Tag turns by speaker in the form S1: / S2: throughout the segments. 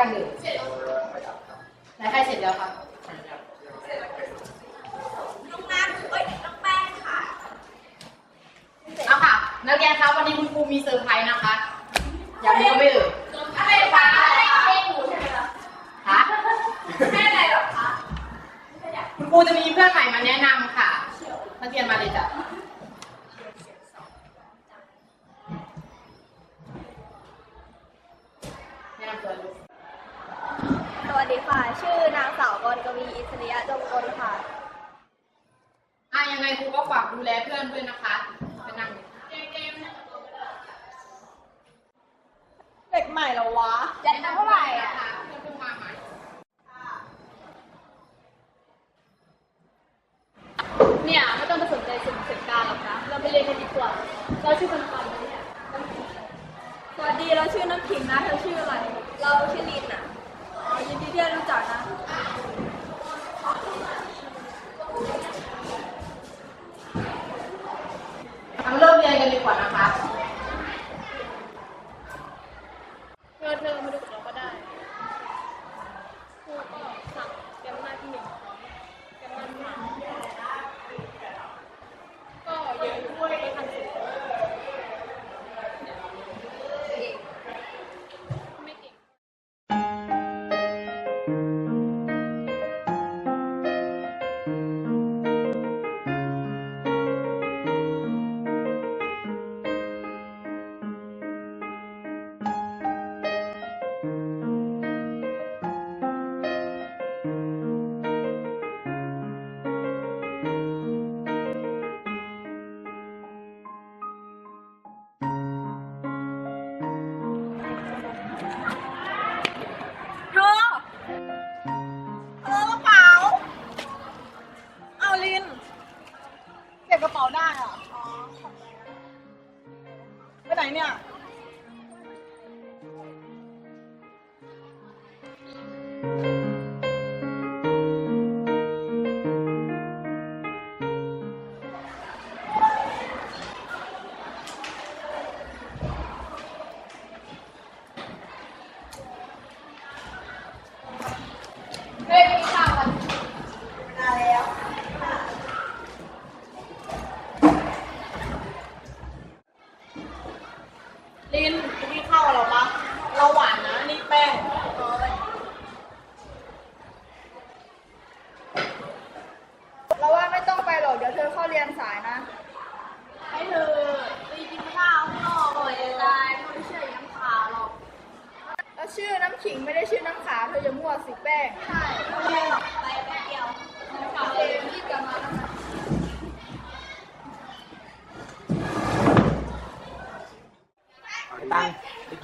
S1: กันเลยไหนใครเสร็จแล้วคะ
S2: น้องนัทเอ้ยน้องแป้งค่ะ
S1: เอาค่ะ นักเรียนคะวันนี้คุณครูมีเซอร์ไพรส์นะคะ อยากรู้ก็ไม่เอ่ย
S2: ไม่ฟังอะไรไม่หนูใช่ไหมล่ะ
S1: คะ
S2: แม่อะไรหรอคะ
S1: คุณครูจะมีเพื่อนใหม่มาแนะนำค่ะ นักเรียนมาเลยจ้ะแนะนำตัวลูก
S3: สวัส ดีค่ะ ชื่อนางสาวกรกวีอิสริยะจงกลค่ะ
S1: อะยังไงครูก็ฝากดูแลเพื่อนด้วยนะคะไปนั่งเลย
S3: เด็กใหม่เหรอวะ
S2: เด็กเท่าไหร่อะ
S1: เพื่อนเพิ่งมาใหม่
S3: เนี่ยไม่ต้องไปสนใจสิ่งเสียการหรอกนะ เราไปเรียนกันดีกว่า เราชื่อปันปันนะเนี่ยน้ำขิงสวัสดีเราชื่อน้ำขิงนะเธอชื่ออะไร เราชื่อลินอะ อ๋อยิ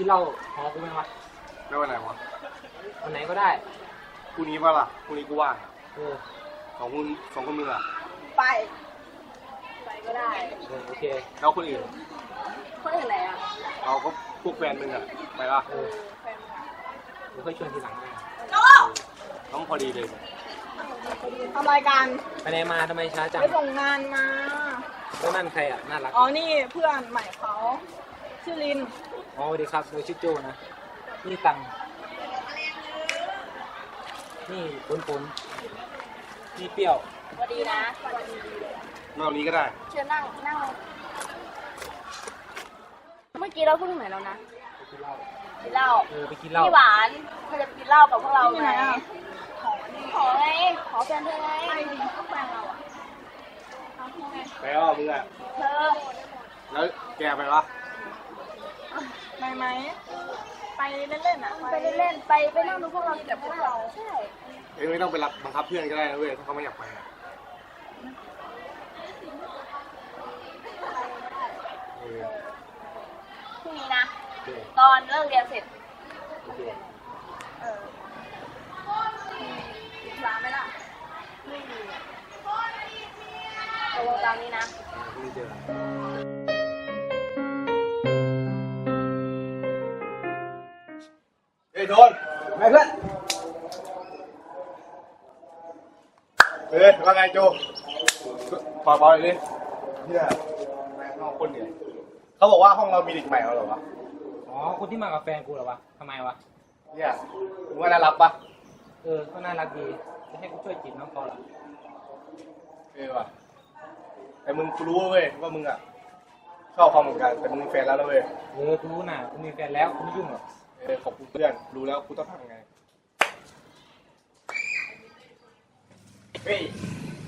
S1: เห
S4: ล้าหอกู
S3: ไห
S4: มวะ
S5: ไม่วั
S6: นไหนวะ
S5: วันไหนก็ได้
S6: พรุ่งนี้ป่ะล่ะพรุ่งนี้กูว่าง
S5: เออ
S6: สองคนสองคนมึงอะ
S4: ไป
S3: ไปก็ได้
S5: เออโอเค
S6: แล้วคนอื่น
S3: คนอื่นไหนอะ
S6: เราก็พวกแฟนมึงอะไปป่ะ
S5: เออเดี๋ยวค่อยชวนทีหลังนะ
S6: ต้องพอดีเลย
S4: ทำรายการ
S5: ไปไหนมาทำไมช้าจัง
S4: ไปส่งงานมา
S5: แล้วนั่นใครอะน่ารัก
S4: อ๋อนี่เพื่อนใหม่เขาชื่อลิน
S5: อ๋อสวัสดีครับเราชื่อโจนะ นี่ตังค์นี่ผลผลนี่เปรี้ยว
S3: สวัสดีนะ
S6: นอกนี้ก็ได้
S3: เชิญนั่งนั่ง เมื่อกี้เราพูดถึงไหนแล้วนะ
S5: ไปกินเหล้า
S3: กินเหล้า
S5: เออไปกินเหล้า
S3: พี่หวานเธอจะกินเหล้ากับพวกเรา
S4: ที่
S3: ไห
S4: ไห
S3: ม
S4: นอะ
S3: ขอไงขอแฟนเธอไง
S4: ไอ้ลินก็แฟนเราอะ
S6: ไปอะมึงอะ
S3: เธอ
S6: แล้วแกไปป่ะ
S4: ไปไหม ไปเล่นๆอะ
S3: ไปเล่นๆ ไปไปนั่งดูพวกเรากับพวกเรา ใช่
S6: เอ้ยไม่ต้องไปรับบังคับเพื่อนก็ได้นะเว้ยถ้าเขาไม่อยากไปอะเออ
S3: พรุ่งนี้นะ
S5: โอเค
S3: ตอนเลิกเรียนเสร็จ
S5: โอเค
S4: เออร้านไหมล่ะ
S3: ไม่มีตามนี้นะ
S6: พรุ่งนี้เจอกัน โดนไงเพื่อนเฮ้ยว่าไงโจปล่อยๆดิเนี่ยแม่งห้องคนเนี่ยเขาบอกว่าห้องเรามีเด็กใหม่แล้วเหรอวะ
S5: อ๋อคนที่มากับแฟนกูเหรอวะทำไมวะ
S6: เนี่ยมึงว่าน่ารักปะ
S5: เออก็น่ารักดีจะให้กูช่วยจีบน้องเขาเหรอ
S6: เออว่ะแต่มึงกูรู้เว้ยว่ามึงอะชอบเขาเหมือนกันแต่มึงมีแฟนแล้วนะเว้ย
S5: เออกูรู้นะกูมีแฟนแล้วกูไม่ยุ่งหรอก
S6: เออขอบคุณเพื่อน รู้แล้วกูต้องทำยังไง
S5: เฮ้ย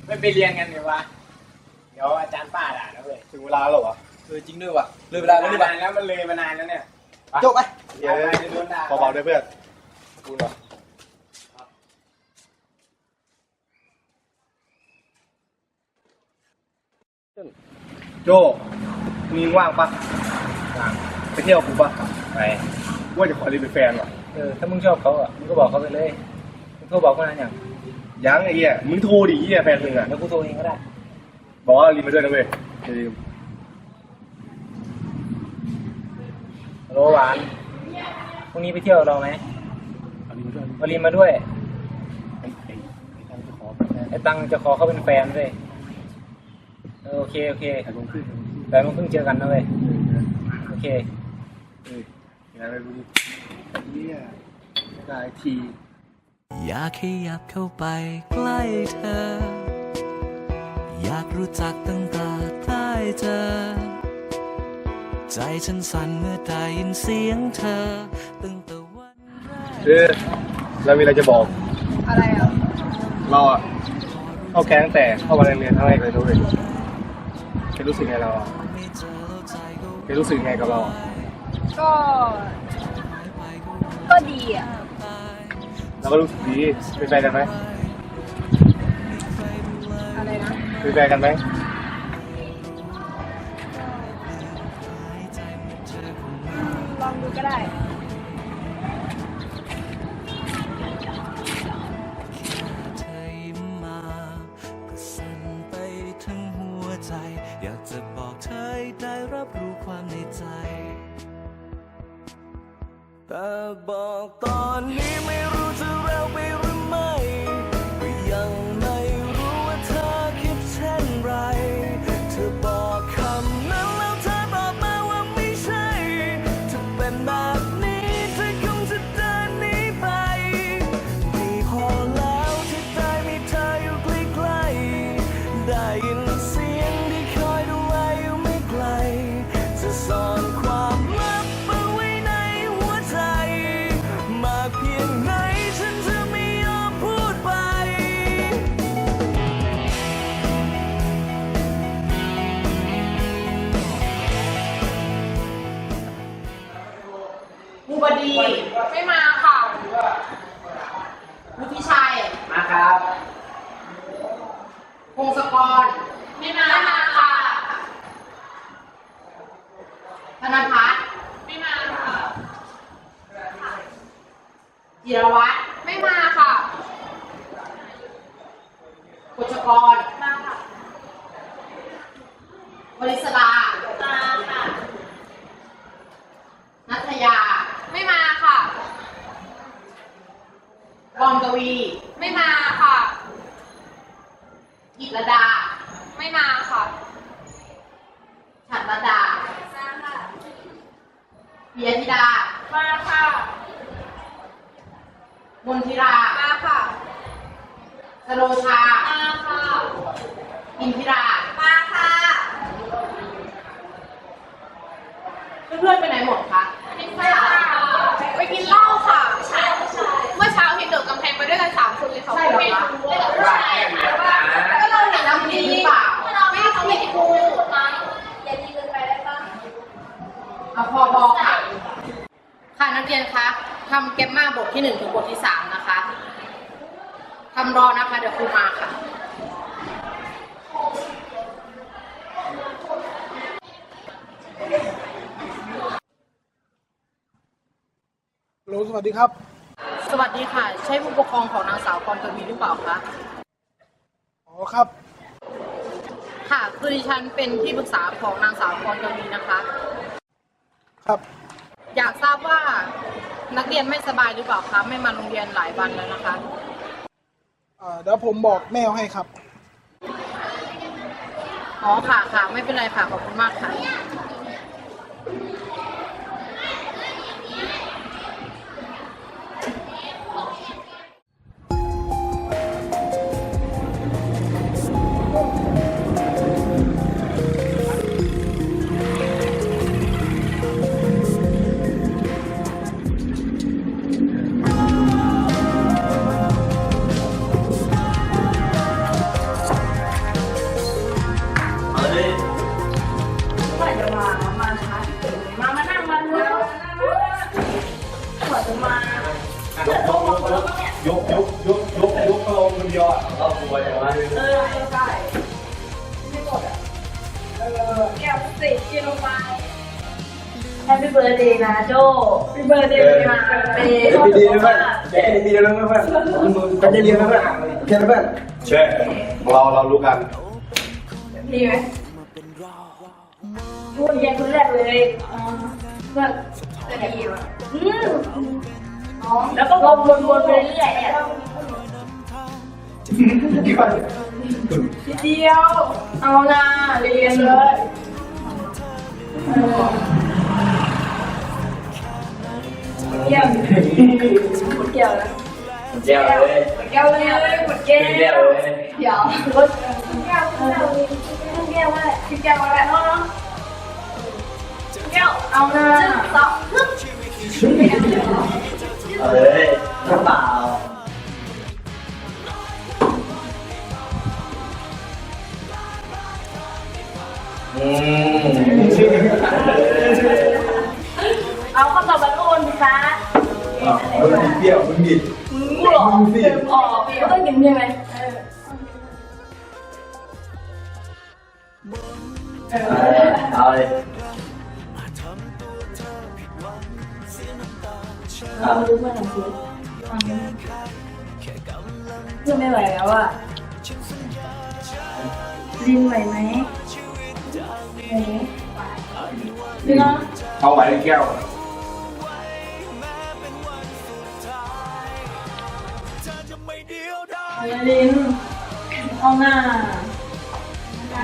S5: ไม่ไปเรียนกันเลยวะ เดี๋ยวอาจารย์ป้าด่านะเว้ย
S6: ถึงเวลาแล้วเหรอวะ
S5: เออจริงด้วยวะเลยเวลาแล้วนี่วะแล้วมันเลยมานานแล้วเนี่ย
S6: จบไป
S5: เดี๋ยวโดนด่า
S6: เบาๆด้วยเพื่อนกูเหรอโจมีว่างปะไปเที่ยวกูปะ
S5: ไป
S6: ว่าจะขอรีบเป็นแฟนว่ะ
S5: เออถ้ามึงชอบเขาอะมึงก็บอกเขาไปเลยมึงโทรบอกเขานั้นอย่าง
S6: ยังไอ้เหี้ยมึงโทรดิเหี้ยแฟนมึงอะ
S5: แล้วกูโทรเองก็ได้
S6: บอกว่ารีบมาด้วยนะเว้ยอย่าลืม
S5: ฮัลโหลหวานพรุ่งนี้ไปเที่ยวเราไหม
S6: เอารีบมาด้วย
S5: มารีนมาด้วย
S6: ไอ้ไอ้ไอ้ทางจะขอเป็นแฟน
S5: ไอ้ตังจะขอเขาเป็นแฟนด้วยเออโอเคโอเค
S6: ไอ้ลงขึ้น
S5: แต่มึงเพิ่งเจอกันนะเว้ยโอเค
S6: เออ ยังไงไม่รู้ดิเหี้ยได้ที
S7: อยากขยับเข้าไปใกล้เธอ อยากรู้จักตั้งแต่ใกล้เธอใจฉันสั่นเมื่อได้ยินเสียงเธอตั้งแต่วันแรก
S6: คือเรามีอะไรจะบอก
S4: อะไรอะ
S6: เราอะเข้าแก๊งแต่เข้ามาเรียนครั้งแรกเลยด้วยเคยรู้สึกไงเราอะ
S7: ไม่เจอแล้วใจก็
S6: เคยรู้สึกไงกับเราอะ
S4: ก็ ก็ดีอะ
S6: เราก็รู้สึกดีเป็นแฟนกันไหม
S4: อะไรนะ
S6: เป็นแฟนกันไหม
S4: ลองดูก็ได้
S7: เธอยิ้มมาก็สั่นไปทั้งหัวใจ อยากจะบอกเธอให้ได้รับรู้ความในใจ แต่บอกตอนนี้ไม่ ยา ไม่มา
S1: ค่ะกรกวี ไม่มาค่ะ กิตรดา ไม่มาค่ะฉัตรดามาค่ะปิยธิดา มาค่ะ มนทิรา มาค่ะสโลชา มาค่ะ อินทิรา มาค่ะ เพื่อนๆไปไหนหมดคะ ไปไปกินเหล้าค่ะ ใช่เมื่อเช้าเห็นเดินกำแพงไปด้วยกันสามคนเลยค่ะใช่เหรอคะใช่ก็เราเห็นน้ำดีหรือเปล่าไม่ได้ผิดครูอย่าดีเกินไปได้ปะเอาพอบอกค่ะ ค่ะนักเรียนคะทำเก็บมาบทที่หนึ่งถึงบทที่สามนะคะทำรอนะคะ เดี๋ยวครูมาค่ะ
S6: สวัสดีครับ
S1: สวัสดีค่ะ ใช่ผู้ปกครองของนางสาวกรกวีหรือเปล่าคะ
S6: อ๋อครับ
S1: ค่ะ คือดิฉันเป็นที่ปรึกษาของนางสาวพรกวีนะคะ
S8: ครับ
S1: อยากทราบว่านักเรียนไม่สบายหรือเปล่าคะ ไม่มาโรงเรียนหลายวันแล้วนะคะ
S8: อ่าเดี๋ยวผมบอกแม่ให้ครับ
S1: อ๋อค่ะค่ะ ไม่เป็นไรค่ะ ขอบคุณมากค่ะ
S2: แฮปปี้เบิร์ดเดย์นะโจแฮปปี้เบิร์ดเดย์มาเดย์
S9: เดี๋ยวดีๆนะเพื่อนเดี๋ยวดีๆนะเพื่อนกันจะเรียนนะเพื่อนโอเคนะเพื่อน
S6: เช่เราเรารู้กัน
S2: ดีไหมพูดเรียนคนแรกเลยก็จะดีว่ะอืมอ๋อแล้วก็วนวนๆไปเรื่อยๆเนี่ยทีเดียว เอานะเรียนเลย เกี่ยวเกี่ยวแล้ว
S9: เจ้าเลย
S2: แก้วเลยกดแก้ว
S9: เจ้าเลย
S2: เดี๋ยวกดแก้วแก้วแก้วว่าแก้วอะไรเนาะแก้วเอาหน้าต่อ
S9: เอาเลยกระเป๋าอืม
S2: เอาข้าวตอกบอลลูนสิคะ
S6: มันเปรี้ยวมันบิด
S2: กูหรออ๋อก็ต้องกินใช่ไหม
S9: เอาเลยเอา
S2: เพื่อไม่ไหวแล้วอะลินไหวไหมไหวลินเนาะ
S6: เอาไว้ในแก้ว
S2: ลินเอาหน้า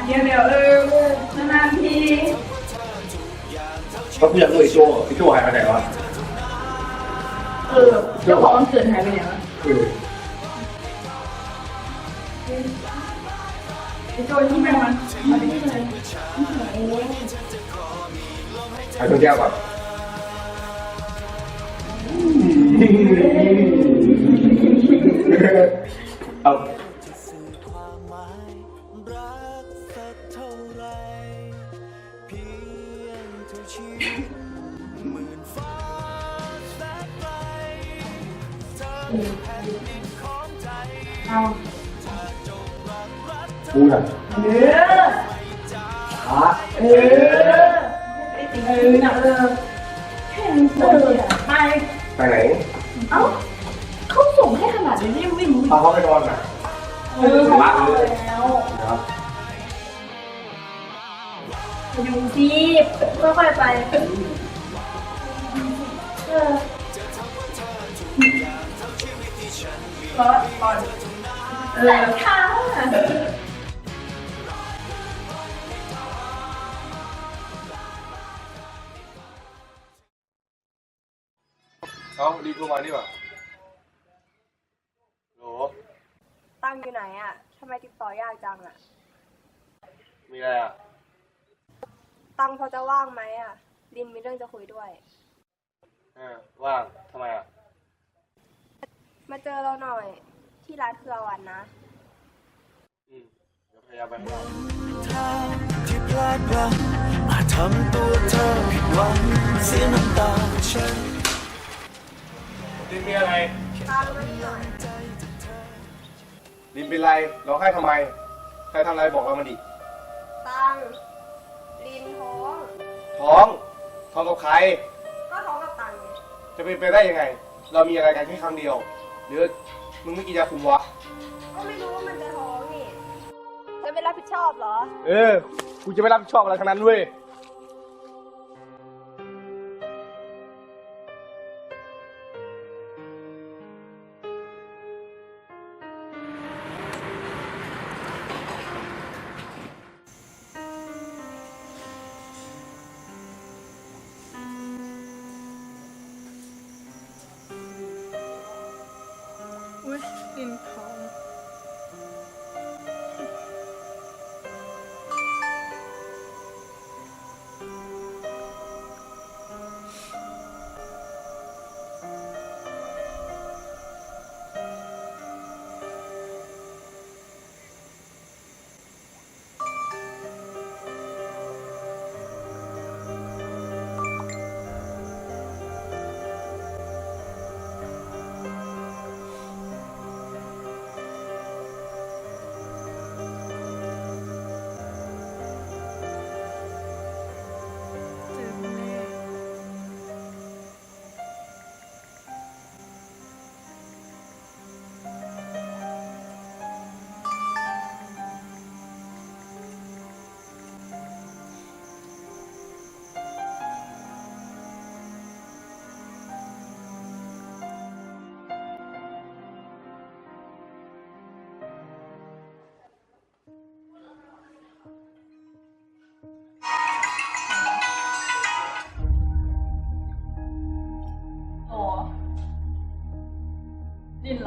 S2: เดี๋ยวเดี๋ยวเออนานๆที
S6: เขาพูดอย่างไอ้โจไอ้โจหายไปไหนวะ
S2: เออเจ้าของวันเกิดหายไปไหนวะ
S6: เออ
S2: ไอ้โจที่มันมันมาที่เลย
S6: หายตัวแก้วก่อน เอา
S7: ความหมายรักสักเท่าไรเพียงเท่าชีวิตหมื่นฟ้าแสนไกลเธอคือแผ่นดินของใจ
S2: เอา
S6: พูดอะ
S2: เออ
S6: ช้า
S2: เออเออหนักเลยแค่นี้เลยไป
S6: ไปไหน
S2: เอ้าเขา ส่งให้ขนาดนี้นี่วิ่ง
S6: พาเขาไปนอนน่ะ
S2: เออเขาเอาแล้ว
S6: นะครับ
S2: อยู่ที่ค่อยๆไปเออรอก่อนเออเท้าอะ
S6: เอาดีกูมานี่หว่าโหล
S10: ตั้ง อยู่ไหนอะทำไมติดต่อยากจังอะ
S6: มีอะไรอะ
S10: ตั้งพอจะว่างไหมอะ ลินมีเรื่องจะคุยด้วย
S6: เออว่าง ทำไมอะ
S10: มาเจอเราหน่อย ที่ร้านเครือวันนะ
S6: อืมเดี๋ยวพยายามไปให้ได้
S7: ทางที่พลาดพลั้งอาจทำตัวเธอผิดหวังเสียน้ำตาฉัน
S6: ลินมีอะไร
S10: ตามมานี่หน่อย
S6: ลินเป็นไรร้องไห้ทำไม ใครทำอะไรบอกเรามาดิ
S10: ตั้งลินท้อง
S6: ท้อง ท้องกับใคร
S10: ก็ท้องกับตังไง
S6: จะเป็นไปได้ยังไง เรามีอะไรกันแค่ครั้งเดียว หรือมึงไม่กินยาคุมวะ
S10: ก็ไม่รู้ว่ามันจะท้องนี่จะ
S3: ไม่รับผิดชอบเหรอ
S6: เออ กูจะไม่รับผิดชอบอะไรทั้งนั้นเว้ย
S4: อุ้ย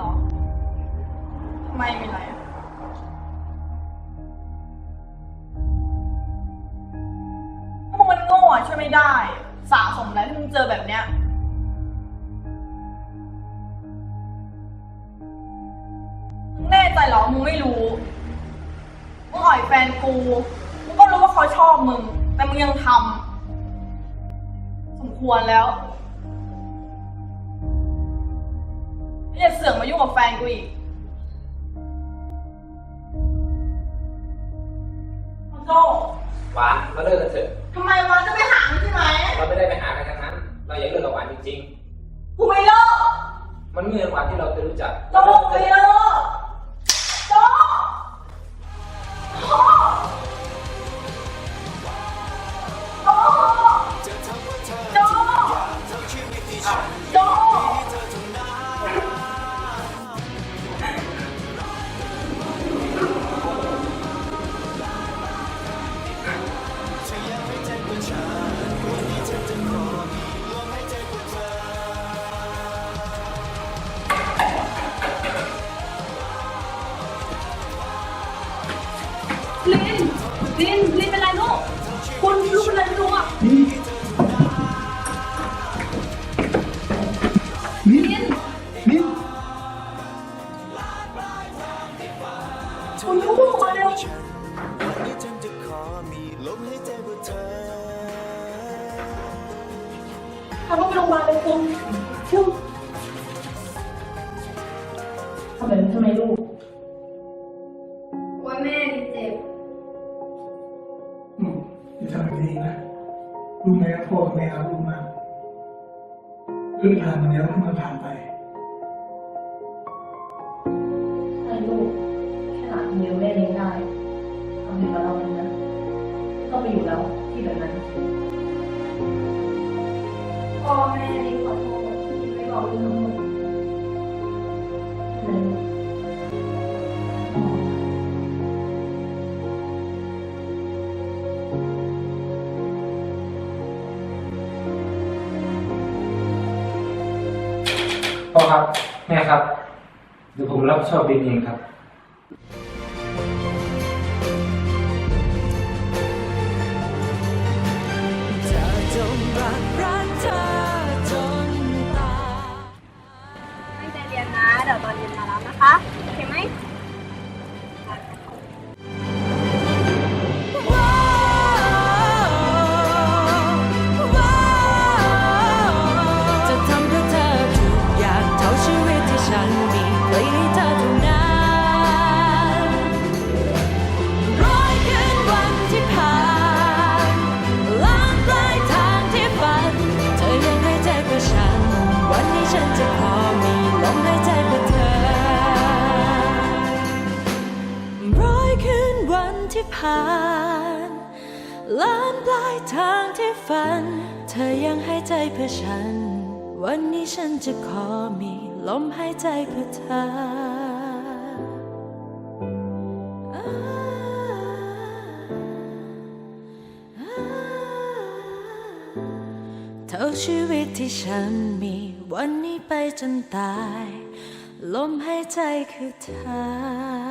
S3: อทำไมมีอะไรอะพวกมันโง่อะช่วยไม่ได้ สะสมแล้วที่มึงเจอแบบเนี้ย มึงแน่ใจเหรอ มึงไม่รู้ มึงอ่อยแฟนกู มึงก็รู้ว่าเขาชอบมึง แต่มึงยังทำ สมควรแล้ว เสือกมายุ่งกับแฟนกูอีกโจ้
S5: หวานมาเลิกกันเถอะ
S3: ทำไมวะจะไปหามันใช่ไหม
S5: เราไม่ได้ไปหากันทั้งนั้น เราอยากเลิกกับหวานจริง
S3: กูไม่เลิก
S5: ๆมันไม่เหมือนหวานที่เราเคยรู้จัก
S3: โจ้ไม่เลิก ลิ รื่อง
S8: ผ่านมาแล้วให้มันผ่านไป
S10: ใช่ลูกแค่หลานคนเดียวแม่เลี้ยงได้ทำอยู่กับเราเลยนะไม่ต้องไปอยู่แล้วที่แบบนั้น
S5: ครับ แม่ครับเดี๋ยวผมรับผิดชอบเองครับ
S11: ผ่านล้านปลายทางที่ฝัน เธอยังให้ใจเพื่อฉัน วันนี้ฉันจะขอมีลมหายใจเพื่อเธอเท่าชีวิตที่ฉันมีวันนี้ไปจนตาย ลมหายใจคือเธอ